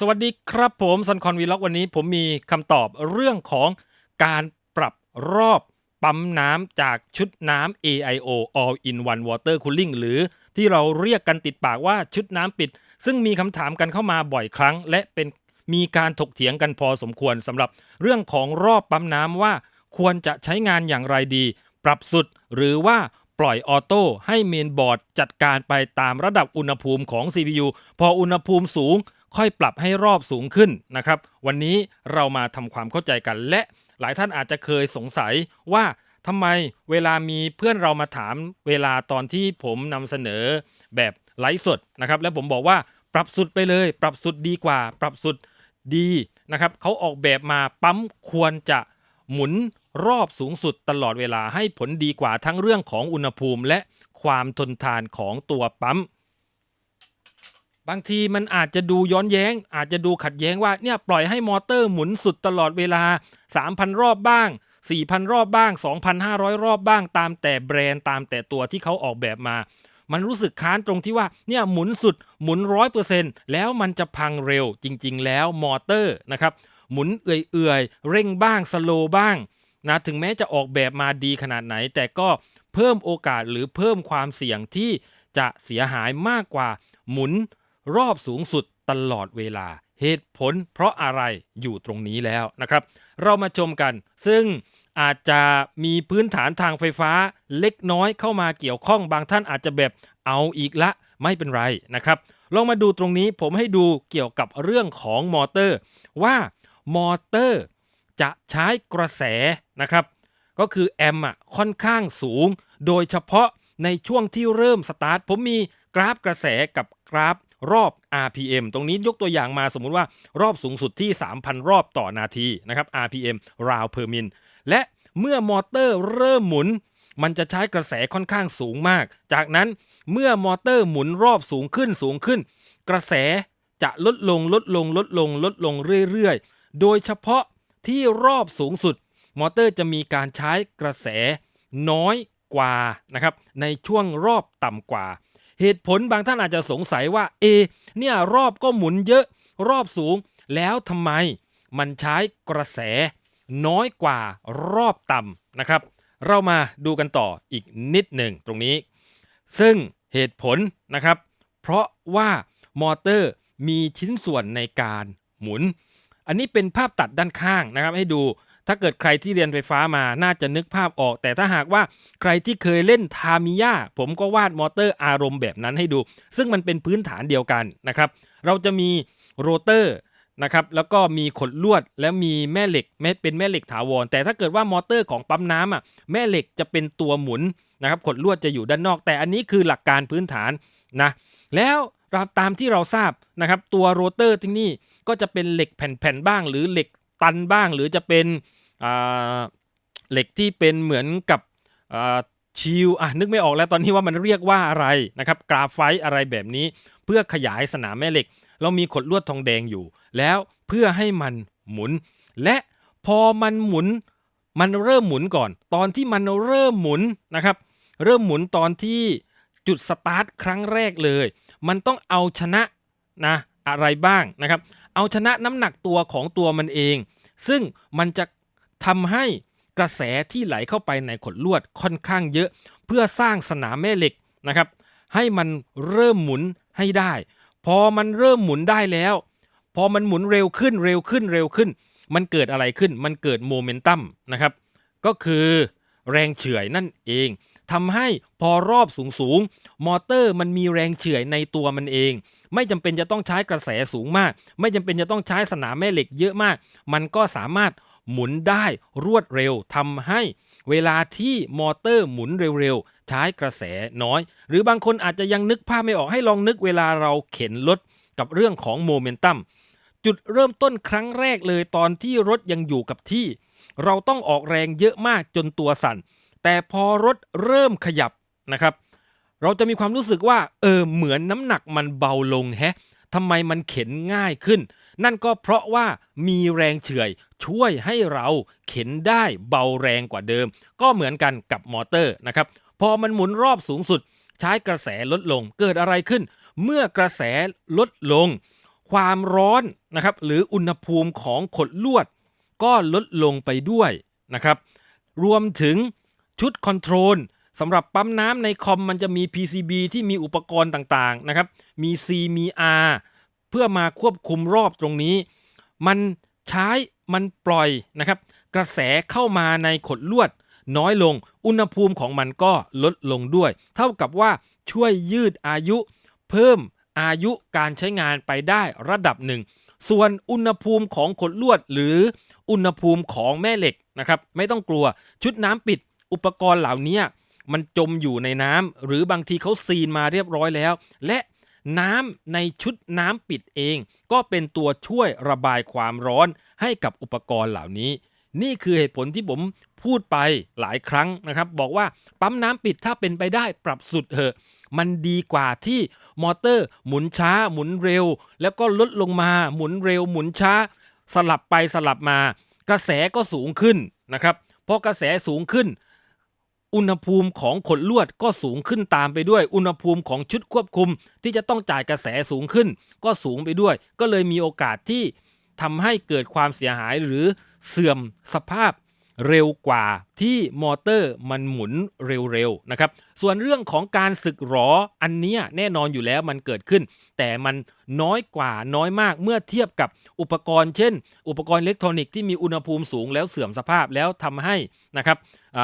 สวัสดีครับผมซันคอนวีล็อกวันนี้ผมมีคำตอบเรื่องของการปรับรอบปั๊มน้ำจากชุดน้ำ AIO All in One Water Cooling หรือที่เราเรียกกันติดปากว่าชุดน้ำปิด ซึ่งมีคำถามกันเข้ามาบ่อยครั้ง และเป็นมีการถกเถียงกันพอสมควรสำหรับเรื่องของรอบปั๊มน้ำว่าควรจะใช้งานอย่างไรดี ปรับสุดหรือว่าปล่อยออโต้ให้เมนบอร์ดจัดการไปตามระดับอุณหภูมิของ CPU พออุณหภูมิสูง ค่อยปรับให้รอบสูงขึ้นนะครับ วันนี้เรามาทำความเข้าใจกัน และหลายท่านอาจจะเคยสงสัยว่าทำไมเวลามีเพื่อนเรามาถามเวลาตอนที่ผมนำเสนอแบบไลฟ์สดนะครับ และผมบอกว่าปรับสุดไปเลย ปรับสุดดีกว่า ปรับสุดดีนะครับเขาออกแบบมาปั๊มควรจะหมุนรอบสูงสุดตลอดเวลาให้ผลดีกว่าทั้งเรื่องของอุณหภูมิและความทนทานของตัวปั๊ม บางทีมันอาจจะดูย้อนแย้ง อาจจะดูขัดแย้งว่าเนี่ยปล่อยให้มอเตอร์หมุนสุดตลอดเวลา 3,000 รอบบ้าง 4,000 รอบบ้าง 2,500 รอบบ้าง ตามแต่แบรนด์ตามแต่ตัวที่เขาออกแบบมา มันรู้สึกค้านตรงที่ว่าเนี่ยหมุนสุดหมุนร้อยเปอร์เซ็นต์แล้วมันจะพังเร็วจริง ๆ แล้วมอเตอร์นะครับหมุนเอื่อยๆ เร่งบ้างสโลบ้างนะถึงแม้จะออกแบบมาดีขนาดไหน แต่ก็เพิ่มโอกาสหรือเพิ่มความเสี่ยงที่จะเสียหายมากกว่าหมุน รอบสูงสุดตลอดเวลา เหตุผลเพราะอะไรอยู่ตรงนี้แล้วนะครับ เรามาชมกัน ซึ่งอาจจะมีพื้นฐานทางไฟฟ้าเล็กน้อยเข้ามาเกี่ยวข้องบางท่านอาจจะแบบเอาอีกละไม่เป็นไรนะครับลองมาดูตรงนี้ผมให้ดูเกี่ยวกับเรื่องของมอเตอร์ ว่ามอเตอร์จะใช้กระแสนะครับ ก็คือแอมป์อะค่อนข้างสูง โดยเฉพาะในช่วงที่เริ่มสตาร์ทผมมีกราฟกระแสกับกราฟ รอบ RPM ตรงนี้ยกตัวอย่างมาสมมุติว่ารอบสูงสุดที่ 3,000 รอบต่อนาทีนะครับ RPM round per min และเมื่อมอเตอร์เริ่มหมุน มันจะใช้กระแสค่อนข้างสูงมาก จากนั้นเมื่อมอเตอร์หมุนรอบสูงขึ้นสูงขึ้น กระแสจะลดลงลดลงลดลงลดลงเรื่อยๆ โดยเฉพาะที่รอบสูงสุด มอเตอร์จะมีการใช้กระแสน้อยกว่านะครับในช่วงรอบต่ำกว่า เหตุผลบางท่านอาจจะสงสัยว่าเอเนี่ยรอบก็หมุนเยอะรอบสูง แล้วทำไมมันใช้กระแสน้อยกว่ารอบต่ำนะครับ เรามาดูกันต่ออีกนิดหนึ่งตรงนี้ ซึ่งเหตุผลนะครับ เพราะว่ามอเตอร์มีชิ้นส่วนในการหมุน อันนี้เป็นภาพตัดด้านข้างนะครับ ให้ดู ถ้าเกิดใครที่เรียนไฟฟ้ามาน่าจะนึกภาพออก แต่ถ้าหากว่าใครที่เคยเล่นทามิยาผมก็วาดมอเตอร์อารมณ์แบบนั้นให้ดู ซึ่งมันเป็นพื้นฐานเดียวกันนะครับ เราจะมีโรเตอร์นะครับแล้วก็มีขดลวดแล้วมีแม่เหล็กแม่เป็นแม่เหล็กถาวร แต่ถ้าเกิดว่ามอเตอร์ของปั๊มน้ำอะแม่เหล็กจะเป็นตัวหมุนนะครับขดลวดจะอยู่ด้านนอก แต่อันนี้คือหลักการพื้นฐานนะแล้วตามที่เราทราบนะครับตัวโรเตอร์ที่นี่ก็จะเป็นเหล็กแผ่นๆบ้าง หรือเหล็กตันบ้าง หรือจะเป็น เหล็กที่เป็นเหมือนกับชิลอะนึกไม่ออกแล้วตอนนี้ว่ามันเรียกว่าอะไรนะครับกราไฟต์อะไรแบบนี้ เพื่อขยายสนามแม่เหล็ก เรามีขดลวดทองแดงอยู่ แล้วเพื่อให้มันหมุน และพอมันหมุนมันเริ่มหมุนก่อน ตอนที่มันเริ่มหมุนนะครับ เริ่มหมุนตอนที่จุดสตาร์ทครั้งแรกเลย มันต้องเอาชนะนะอะไรบ้างนะครับ เอาชนะน้ำหนักตัวของตัวมันเอง ซึ่งมันจะ ทำให้กระแสที่ไหลเข้าไปในขดลวดค่อนข้างเยอะ เพื่อสร้างสนามแม่เหล็กนะครับ ให้มันเริ่มหมุนให้ได้ พอมันเริ่มหมุนได้แล้ว พอมันหมุนเร็วขึ้นเร็วขึ้นเร็วขึ้น มันเกิดอะไรขึ้นมันเกิดโมเมนตัมนะครับ ก็คือแรงเฉื่อยนั่นเองทำให้พอรอบสูงสูงมอเตอร์มันมีแรงเฉื่อยในตัวมันเอง ไม่จำเป็นจะต้องใช้กระแสสูงมาก ไม่จำเป็นจะต้องใช้สนามแม่เหล็กเยอะมาก มันก็สามารถ หมุนได้รวดเร็วทำให้เวลาที่มอเตอร์หมุนเร็วๆใช้กระแสน้อย หรือบางคนอาจจะยังนึกภาพไม่ออกให้ลองนึกเวลาเราเข็นรถกับเรื่องของโมเมนตัมจุดเริ่มต้นครั้งแรกเลยตอนที่รถยังอยู่กับที่ เราต้องออกแรงเยอะมากจนตัวสั่น แต่พอรถเริ่มขยับนะครับ เราจะมีความรู้สึกว่าเออเหมือนน้ำหนักมันเบาลงแฮะ ทำไมมันเข็นง่ายขึ้น นั่นก็เพราะว่ามีแรงเฉื่อยช่วยให้เราเข็นได้เบาแรงกว่าเดิม ก็เหมือนกันกับมอเตอร์นะครับพอมันหมุนรอบสูงสุด ใช้กระแสลดลงเกิดอะไรขึ้น เมื่อกระแสลดลง ความร้อนนะครับหรืออุณหภูมิของขดลวด ก็ลดลงไปด้วยนะครับรวมถึงชุดคอนโทรล สำหรับปั๊มน้ำในคอมมันจะมี PCB ที่มีอุปกรณ์ต่างๆนะครับมี C มี R เพื่อมาควบคุมรอบตรงนี้ มันใช้มันปล่อยนะครับ กระแสเข้ามาในขดลวด น้อยลง อุณหภูมิของมันก็ลดลงด้วย เท่ากับว่าช่วยยืดอายุ เพิ่มอายุการใช้งานไปได้ระดับหนึ่ง ส่วนอุณหภูมิของขดลวด หรืออุณหภูมิของแม่เหล็กนะครับ ไม่ต้องกลัวชุดน้ำปิดอุปกรณ์เหล่านี้ มันจมอยู่ในน้ำหรือบางทีเขาซีนมาเรียบร้อยแล้ว และน้ำในชุดน้ำปิดเอง ก็เป็นตัวช่วยระบายความร้อนให้กับอุปกรณ์เหล่านี้ นี่คือเหตุผลที่ผมพูดไปหลายครั้งนะครับ บอกว่าปั๊มน้ำปิดถ้าเป็นไปได้ปรับสุดเถอะ มันดีกว่าที่มอเตอร์ หมุนช้าหมุนเร็ว แล้วก็ลดลงมาหมุนเร็วหมุนช้า สลับไปสลับมา กระแสก็สูงขึ้นนะครับพอกระแสสูงขึ้น อุณหภูมิของขนลวดก็สูงขึ้นตามไปด้วย อุณหภูมิของชุดควบคุม ที่จะต้องจ่ายกระแสสูงขึ้น ก็สูงไปด้วย ก็เลยมีโอกาสที่ทำให้เกิดความเสียหายหรือเสื่อมสภาพ เร็วกว่าที่มอเตอร์มันหมุนเร็วๆนะครับ ส่วนเรื่องของการสึกหรออันนี้แน่นอนอยู่แล้วมันเกิดขึ้น แต่มันน้อยกว่าน้อยมากเมื่อเทียบกับอุปกรณ์ เช่น อุปกรณ์อิเล็กทรอนิกส์ที่มีอุณหภูมิสูงแล้วเสื่อมสภาพแล้วทำให้นะครับอ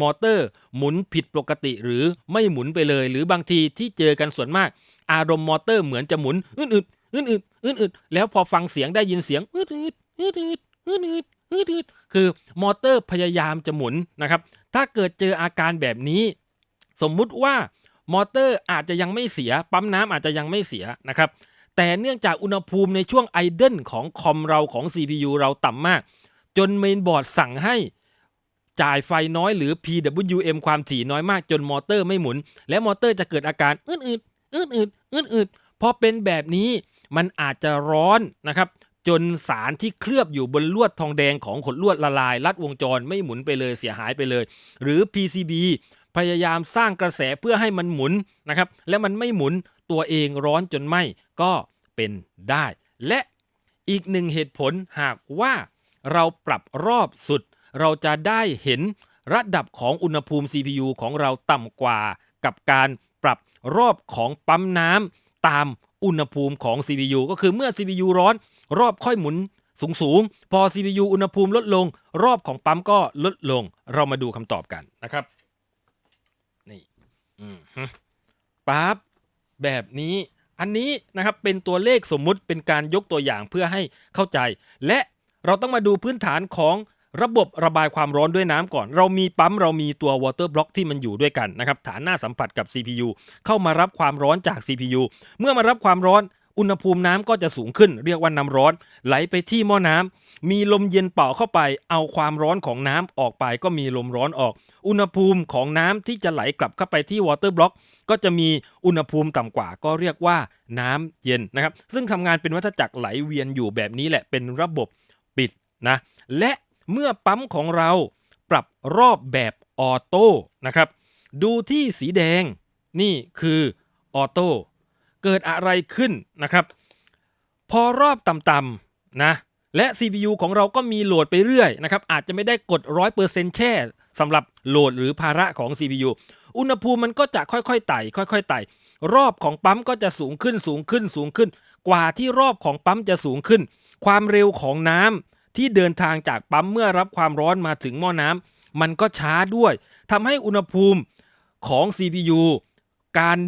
มอเตอร์หมุนผิดปกติหรือไม่หมุนไปเลย หรือบางทีที่เจอกันส่วนมาก อารมณ์มอเตอร์เหมือนจะหมุนอืดๆอืดๆอืดๆแล้วพอฟังเสียงได้ยินเสียงอืดๆอืดๆอืดอืด คือมอเตอร์พยายามจะหมุนนะครับ ถ้าเกิดเจออาการแบบนี้ สมมุติว่ามอเตอร์อาจจะยังไม่เสีย ปั๊มน้ำอาจจะยังไม่เสียนะครับ แต่เนื่องจากอุณหภูมิในช่วงไอเดนของคอมเราของ CPU เราต่ำมาก จนเมนบอร์ดสั่งให้จ่ายไฟน้อยหรือ PWM ความถี่น้อยมากจนมอเตอร์ไม่หมุน และมอเตอร์จะเกิดอาการอืดอืดอืดอืดอืดอืดพอเป็นแบบนี้มันอาจจะร้อนนะครับ จนสารที่เคลือบอยู่บนลวดทองแดงของขดลวดละลาย ลัดวงจรไม่หมุนไปเลยเสียหายไปเลย หรือ PCB พยายามสร้างกระแสเพื่อให้มันหมุนนะครับ และมันไม่หมุนตัวเองร้อนจนไหมก็เป็นได้ และอีกหนึ่งเหตุผลหากว่าเราปรับรอบสุด เราจะได้เห็นระดับของอุณหภูมิ CPU ของเราต่ำกว่ากับการปรับรอบของปั๊มน้ำตามอุณหภูมิของ CPU ก็คือเมื่อ CPU ร้อน รอบค่อยหมุนสูงสูงๆ พอ CPU อุณหภูมิลดลง รอบของปั๊มก็ลดลง เรามาดูคำตอบกันนะครับ นี่ปั๊บแบบนี้อันนี้นะครับเป็นตัวเลขสมมุติเป็นการยกตัวอย่างเพื่อให้เข้าใจ และเราต้องมาดูพื้นฐานของระบบระบายความร้อนด้วยน้ำก่อน เรามีปั๊มเรามีตัว water block ที่มันอยู่ด้วยกันนะครับฐานหน้าสัมผัสกับ CPU เข้ามารับความร้อนจาก CPU เมื่อมารับความร้อน อุณหภูมิน้ำก็จะสูงขึ้น เรียกว่าน้ำร้อน ไหลไปที่หม้อน้ำมีลมเย็นเป่าเข้าไป เอาความร้อนของน้ำออกไปก็มีลมร้อนออก อุณหภูมิของน้ำที่จะไหลกลับเข้าไปที่ water block ก็จะมีอุณหภูมิต่ำกว่า ก็เรียกว่าน้ำเย็นนะครับ ซึ่งทำงานเป็นวัฏจักรไหลเวียนอยู่แบบนี้แหละเป็นระบบปิดนะและเมื่อปั๊มของเราปรับรอบแบบออโต้นะครับ ดูที่สีแดงนี่คือออโต้ เกิดอะไรขึ้นนะครับ พอรอบต่ำๆนะและ CPU ของเราก็มีโหลดไปเรื่อยนะครับอาจจะไม่ได้กด 100%แช่สำหรับโหลดหรือภาระของ CPU อุณหภูมิมันก็จะค่อยๆไต่ค่อยๆไต่รอบของปั๊มก็จะสูงขึ้นสูงขึ้นสูงขึ้น กว่าที่รอบของปั๊มจะสูงขึ้น ความเร็วของน้ำที่เดินทางจากปั๊มเมื่อรับความร้อนมาถึงหม้อน้ำมันก็ช้าด้วยทำให้อุณหภูมิของ CPU การ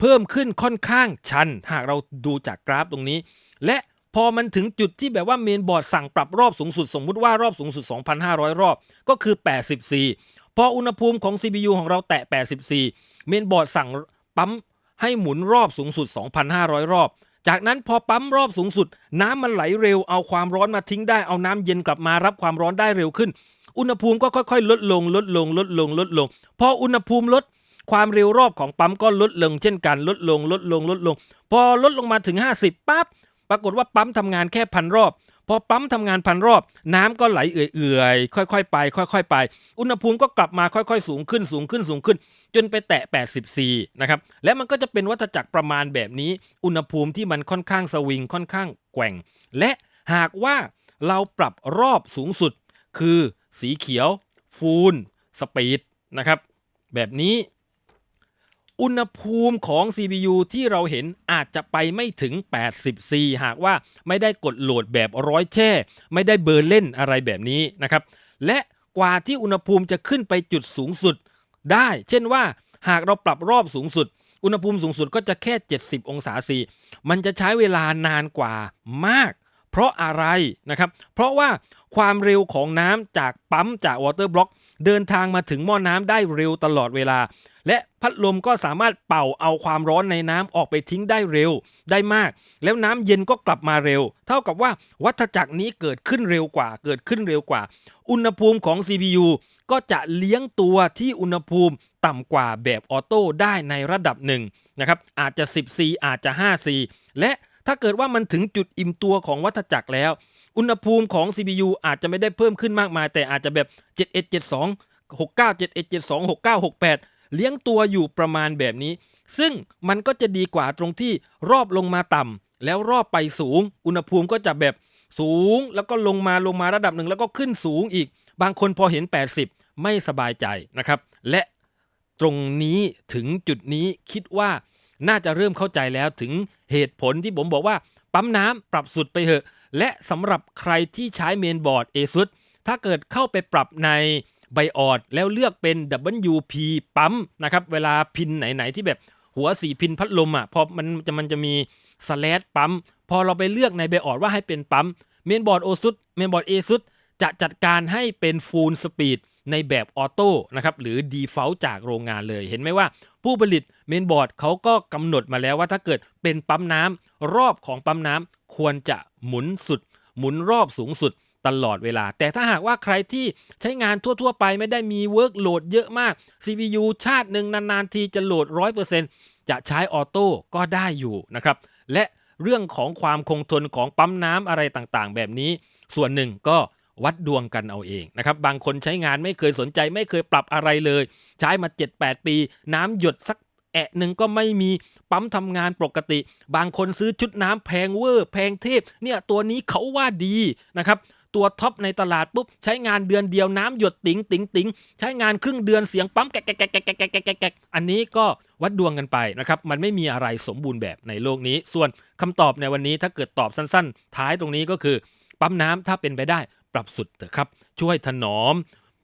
เพิ่มขึ้นค่อนข้างชัน หากเราดูจากกราฟตรงนี้ และพอมันถึงจุดที่แบบว่าเมนบอร์ดสั่งปรับรอบสูงสุด สมมุติว่ารอบสูงสุด 2,500 รอบก็คือ 84 พออุณหภูมิของ CPU ของเราแตะ 84 เมนบอร์ดสั่งปั๊มให้หมุนรอบสูงสุด 2,500 รอบ จากนั้นพอปั๊มรอบสูงสุด น้ำมันไหลเร็วเอาความร้อนมาทิ้งได้เอาน้ำเย็นกลับมารับความร้อนได้เร็วขึ้น อุณหภูมิก็ค่อยๆ ลดลงลดลงลดลงลดลง พออุณหภูมิลด ความเร็วรอบของปั๊มก็ลดลงเช่นกันลดลงลดลงลดลง พอลดลงมาถึง 50ปั๊บปรากฏว่าปั๊มทำงานแค่พันรอบ พอปั๊มทำงานพันรอบ น้ำก็ไหลเอื่อยๆ ค่อยๆ ไป ค่อยๆ ไป อุณหภูมิก็กลับมาค่อยๆ สูงขึ้นสูงขึ้นสูงขึ้น จนไปแตะ 84 นะครับ และมันก็จะเป็นวัฏจักรประมาณแบบนี้ อุณหภูมิที่มันค่อนข้างสวิงค่อนข้างแกว่ง และหากว่าเราปรับรอบสูงสุด คือสีเขียว ฟูลสปีดนะครับ แบบนี้ อุณหภูมิของ CPU ที่เราเห็นอาจจะไปไม่ถึง 80 C หากว่าไม่ได้กดโหลดแบบร้อยแช่ ไม่ได้เบอร์เล่นอะไรแบบนี้นะครับ และกว่าที่อุณหภูมิจะขึ้นไปจุดสูงสุดได้ เช่นว่าหากเราปรับรอบสูงสุด อุณหภูมิสูงสุดก็จะแค่ 70 องศา C มันจะใช้เวลานานกว่ามาก เพราะอะไรนะครับ เพราะว่าความเร็วของน้ำจากปั๊มจากวอเตอร์บล็อก เดินทางมาถึงหม้อน้ำได้เร็วตลอดเวลา และพัดลมก็สามารถเป่าเอาความร้อนในน้ำออกไปทิ้งได้เร็วได้มาก แล้วน้ำเย็นก็กลับมาเร็ว เท่ากับว่าวัฏจักรนี้เกิดขึ้นเร็วกว่า เกิดขึ้นเร็วกว่า อุณหภูมิของ CPU ก็จะเลี้ยงตัวที่อุณหภูมิต่ำกว่าแบบออโต้ได้ในระดับหนึ่งนะครับอาจจะ 10C อาจจะ 5C และถ้าเกิดว่ามันถึงจุดอิ่มตัวของวัฏจักรแล้ว อุณหภูมิของ CPU อาจจะไม่ได้เพิ่มขึ้นมากมาย แต่อาจจะแบบ 7172 69 7172 69 68 เลี้ยงตัวอยู่ประมาณแบบนี้ ซึ่งมันก็จะดีกว่าตรงที่รอบลงมาต่ำแล้วรอบไปสูง อุณหภูมิก็จะแบบสูง แล้วก็ลงมาลงมาระดับหนึ่งแล้วก็ขึ้นสูงอีก บางคนพอเห็น 80 ไม่สบายใจนะครับ และตรงนี้ถึงจุดนี้คิดว่าน่าจะเริ่มเข้าใจแล้วถึงเหตุผลที่ผมบอกว่า ปั๊มน้ำปรับสุดไปเถอะ และสำหรับใครที่ใช้เมนบอร์ด ASUS ถ้าเกิดเข้าไปปรับในไบออดแล้วเลือกเป็น WP ปั๊มนะครับเวลาพินไหน ๆ ที่แบบหัวสีพินพัดลมอะพอมันจะมันจะมีสแลดปั๊ม พอเราไปเลือกในไบออดว่าให้เป็นปั๊มเมนบอร์ด ASUS เมนบอร์ด ASUS จะจัดการให้เป็นฟูลสปีด ในแบบออโต้นะครับหรือ default จากโรงงานเลยเห็นไหมว่า ผู้ผลิตเมนบอร์ดเขาก็กำหนดมาแล้วว่าถ้าเกิดเป็นปั๊มน้ำรอบของปั๊มน้ำควรจะหมุนสุด หมุนรอบสูงสุดตลอดเวลา แต่ถ้าหากว่าใครที่ใช้งานทั่ว ๆ ไปไม่ได้มีเวิร์กโหลดเยอะมาก CPU ชาติหนึ่งนาน ๆ ทีจะโหลด 100%จะใช้ออโต้ก็ได้อยู่นะครับและเรื่องของความคงทนของปั๊มน้ำอะไรต่างๆ แบบนี้ ส่วนหนึ่งก็ วัดดวงกันเอาเองนะครับบางคนใช้งานไม่เคยสนใจไม่เคยปรับอะไรเลย ใช้มา 7-8 ปี น้ำหยดสักแอะหนึ่งก็ไม่มีปั๊มทำงานปกติ บางคนซื้อชุดน้ำแพงเวอร์แพงเทพเนี่ยตัวนี้เขาว่าดีนะครับตัวท็อปในตลาดปุ๊บใช้งานเดือนเดียวน้ำหยดติ๋งติ๋งติ๋งใช้งานครึ่งเดือนเสียงปั๊มแกะแกะแกะแกะแกะแกะอันนี้ก็วัดดวงกันไปนะครับมันไม่มีอะไรสมบูรณ์แบบในโลกนี้ ส่วนคำตอบในวันนี้ถ้าเกิดตอบสั้น ๆ ท้ายตรงนี้ก็คือ ปั๊มน้ำถ้าเป็นไปได้ ปรับสุดเถอะครับ ช่วยถนอม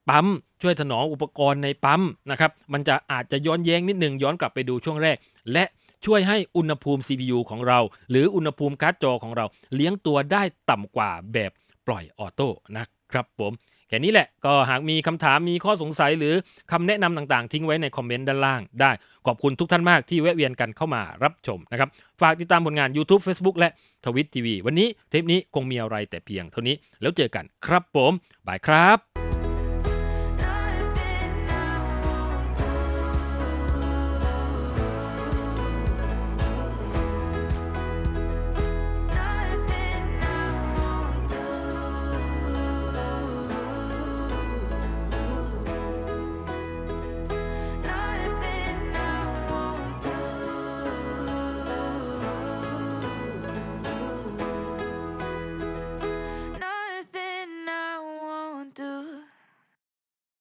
ปั๊มช่วยถนอมอุปกรณ์ในปั๊มนะครับมันจะอาจจะย้อนแย้งนิดหนึ่งย้อนกลับไปดูช่วงแรก และช่วยให้อุณหภูมิ CPU ของเรา หรืออุณหภูมิการ์ดจอของเรา เลี้ยงตัวได้ต่ำกว่าแบบปล่อยออโต้นะครับผม แค่นี้แหละก็หากมีคำถามมีข้อสงสัยหรือคำแนะนำต่างๆ ทิ้งไว้ในคอมเมนต์ด้านล่างได้ ขอบคุณทุกท่านมากที่แวะเวียนกันเข้ามารับชมนะครับ ฝากติดตามผลงาน YouTube Facebook และทวิตทีวีวันนี้เทปนี้คงมีอะไรแต่เพียงเท่านี้แล้วเจอกันครับผมบายครับ